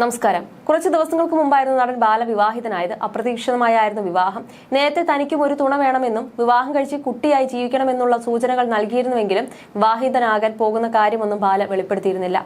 നമസ്കാരം. കുറച്ച് ദിവസങ്ങൾക്ക് മുമ്പായിരുന്നു നടൻ ബാല വിവാഹിതനായത് അപ്രതീക്ഷിതമായായിരുന്നു വിവാഹം. നേരത്തെ തനിക്കും ഒരു തുണ വേണമെന്നും വിവാഹം കഴിച്ച് കുട്ടിയായി ജീവിക്കണമെന്നുള്ള സൂചനകൾ നൽകിയിരുന്നുവെങ്കിലും വിവാഹിതനാകാൻ പോകുന്ന കാര്യമൊന്നും ബാല വെളിപ്പെടുത്തിയിരുന്നില്ല.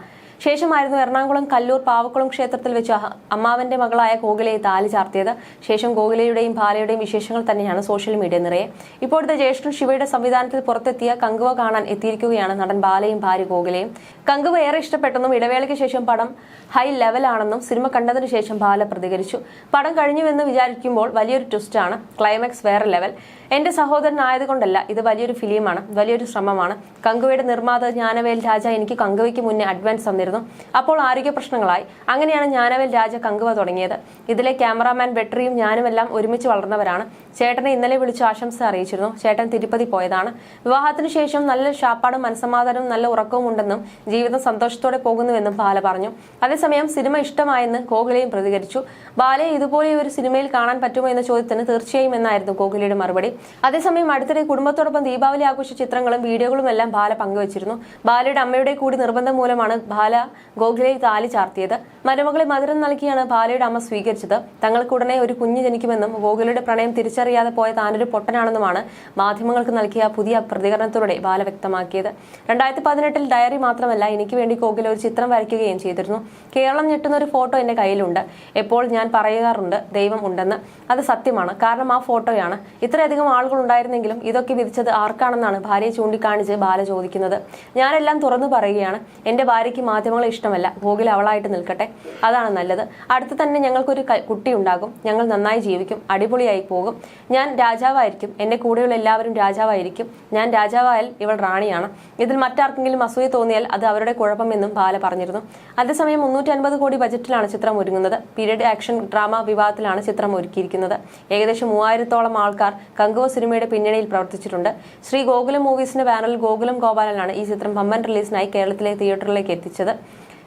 ശേഷമായിരുന്നു എറണാകുളം കല്ലൂർ പാവക്കുളം ക്ഷേത്രത്തിൽ വെച്ച് അമ്മാവന്റെ മകളായ ഗോകുലയെ താലി ചാർത്തിയത്. ശേഷം ഗോകുലയുടെയും ബാലയുടെയും വിശേഷങ്ങൾ തന്നെയാണ് സോഷ്യൽ മീഡിയ നിറയെ. ഇപ്പോഴത്തെ ജ്യേഷ്ഠൻ ശിവയുടെ സംവിധാനത്തിൽ പുറത്തെത്തിയ കങ്കുവ കാണാൻ എത്തിയിരിക്കുകയാണ് നടൻ ബാലയും ഭാര്യ ഗോകുലയും കങ്കുവ ഏറെ ഇഷ്ടപ്പെട്ടെന്നും ഇടവേളയ്ക്ക് ശേഷം പടം ഹൈ ലെവലാണെന്നും സിനിമ കണ്ടതിനു ശേഷം ബാല പ്രതികരിച്ചു. പടം കഴിഞ്ഞുവെന്ന് വിചാരിക്കുമ്പോൾ വലിയൊരു ട്വിസ്റ്റാണ് ക്ലൈമാക്സ് വേറെ ലെവൽ. എന്റെ സഹോദരനായതുകൊണ്ടല്ല ഇത് വലിയൊരു ഫിലിമാണ് വലിയൊരു ശ്രമമാണ്. കങ്കുവയുടെ നിർമ്മാതാവ് ജ്ഞാനവേൽ രാജ എനിക്ക് കങ്കുവയ്ക്ക് മുന്നേ അഡ്വാൻസ് തന്നിരുന്നു. അപ്പോൾ ആരോഗ്യ പ്രശ്നങ്ങളായി. അങ്ങനെയാണ് ജ്ഞാനവേൽ രാജ കങ്കുവ തുടങ്ങിയത്. ഇതിലെ ക്യാമറാമാൻ ബെട്രിയും ഞാനുമെല്ലാം ഒരുമിച്ച് വളർന്നവരാണ്. ചേട്ടനെ ഇന്നലെ വിളിച്ച് ആശംസ അറിയിച്ചിരുന്നു. ചേട്ടൻ തിരുപ്പതി പോയതാണ്. വിവാഹത്തിന് ശേഷം നല്ല ഷാപ്പാടും മനസ്സമാധാനവും നല്ല ഉറക്കവും ഉണ്ടെന്നും ജീവിതം സന്തോഷത്തോടെ പോകുന്നുവെന്നും ബാല പറഞ്ഞു. അതേസമയം സിനിമ ഇഷ്ടമായെന്ന് കോഹ്ലിയും പ്രതികരിച്ചു. ബാലയെ ഇതുപോലെ ഒരു സിനിമയിൽ കാണാൻ പറ്റുമോ എന്ന ചോദ്യത്തിന് തീർച്ചയായും എന്നായിരുന്നു കോഹ്ലിയുടെ മറുപടി. അതേസമയം അടുത്തിടെ കുടുംബത്തോടൊപ്പം ദീപാവലി ആഘോഷ ചിത്രങ്ങളും വീഡിയോകളും എല്ലാം ബാല പങ്കുവച്ചിരുന്നു. ബാലയുടെ അമ്മയുടെ കൂടി നിർബന്ധം മൂലമാണ് ബാല ഗോഖലെ താലി ചാർത്തിയത്. മരുമകളെ മധുരം നൽകിയാണ് ബാലയുടെ അമ്മ സ്വീകരിച്ചത്. തങ്ങൾക്ക് ഉടനെ ഒരു കുഞ്ഞ് ജനിക്കുമെന്നും ഗോഖലയുടെ പ്രണയം തിരിച്ചറിയാതെ പോയ താനൊരു പൊട്ടനാണെന്നുമാണ് മാധ്യമങ്ങൾക്ക് നൽകിയ പുതിയ പ്രതികരണത്തിലൂടെ ബാല വ്യക്തമാക്കിയത്. രണ്ടായിരത്തി പതിനെട്ടിൽ ഡയറി മാത്രമല്ല എനിക്ക് വേണ്ടി കോകിൽ ഒരു ചിത്രം വരയ്ക്കുകയും ചെയ്തിരുന്നു. കേരളം ഞെട്ടുന്ന ഒരു ഫോട്ടോ എന്റെ കയ്യിലുണ്ട്. എപ്പോൾ ഞാൻ പറയാറുണ്ട് ദൈവം ഉണ്ടെന്ന്. അത് സത്യമാണ്. കാരണം ആ ഫോട്ടോയാണ്. ഇത്രയധികം ആളുകൾ ഉണ്ടായിരുന്നെങ്കിലും ഇതൊക്കെ വിധിച്ചത് ആർക്കാണെന്നാണ് ഭാര്യയെ ചൂണ്ടിക്കാണിച്ച് ബാല ചോദിക്കുന്നത്. ഞാനെല്ലാം തുറന്നു പറയുകയാണ്. എന്റെ ഭാര്യയ്ക്ക് മാധ്യമങ്ങളെ ഇഷ്ടമല്ല. ഗോകിൽ അവളായിട്ട് നിൽക്കട്ടെ. അതാണ് നല്ലത്. അടുത്ത് തന്നെ ഞങ്ങൾക്കൊരു കുട്ടി ഉണ്ടാകും ഞങ്ങൾ നന്നായി ജീവിക്കും. അടിപൊളിയായി പോകും. ഞാൻ രാജാവായിരിക്കും. എന്റെ കൂടെയുള്ള എല്ലാവരും രാജാവായിരിക്കും. ഞാൻ രാജാവായാൽ ഇവൾ റാണിയാണ്. ഇതിൽ മറ്റാർക്കെങ്കിലും അസൂയ തോന്നിയാൽ അത് അവരുടെ കുഴപ്പമെന്നും ബാല പറഞ്ഞിരുന്നു. അതേസമയം മുന്നൂറ്റി അൻപത് കോടി ബജറ്റിലാണ് ചിത്രം ഒരുങ്ങുന്നത്. പീരീഡ് ആക്ഷൻ ഡ്രാമ വിഭാഗത്തിലാണ് ചിത്രം ഒരുക്കിയിരിക്കുന്നത്. ഏകദേശം മൂവായിരത്തോളം ആൾക്കാർ കങ്കുവ സിനിമയുടെ പിന്നണിയിൽ പ്രവർത്തിച്ചിട്ടുണ്ട്. ശ്രീ ഗോകുലം മൂവീസിന്റെ ബാനറിൽ ഗോകുലം ഗോപാലനാണ് ഈ ചിത്രം പമ്പൻ റിലീസിനായി കേരളത്തിലെ തിയേറ്ററിലേക്ക് എത്തിച്ചത്.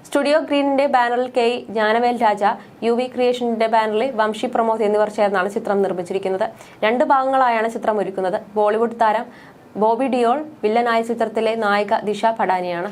സ്റ്റുഡിയോ ഗ്രീനിന്റെ ബാനറിൽ K Gnanavel Raja U V ക്രിയേഷന്റെ ബാനറിൽ വംശി പ്രമോദ് എന്നിവർ ചേർന്നാണ് ചിത്രം നിർമ്മിച്ചിരിക്കുന്നത്. രണ്ട് ഭാഗങ്ങളായാണ് ചിത്രം ഒരുക്കുന്നത്. ബോളിവുഡ് താരം ബോബി ഡിയോൾ വില്ലനായ ചിത്രത്തിലെ നായിക ദിശ പടാനിയാണ്.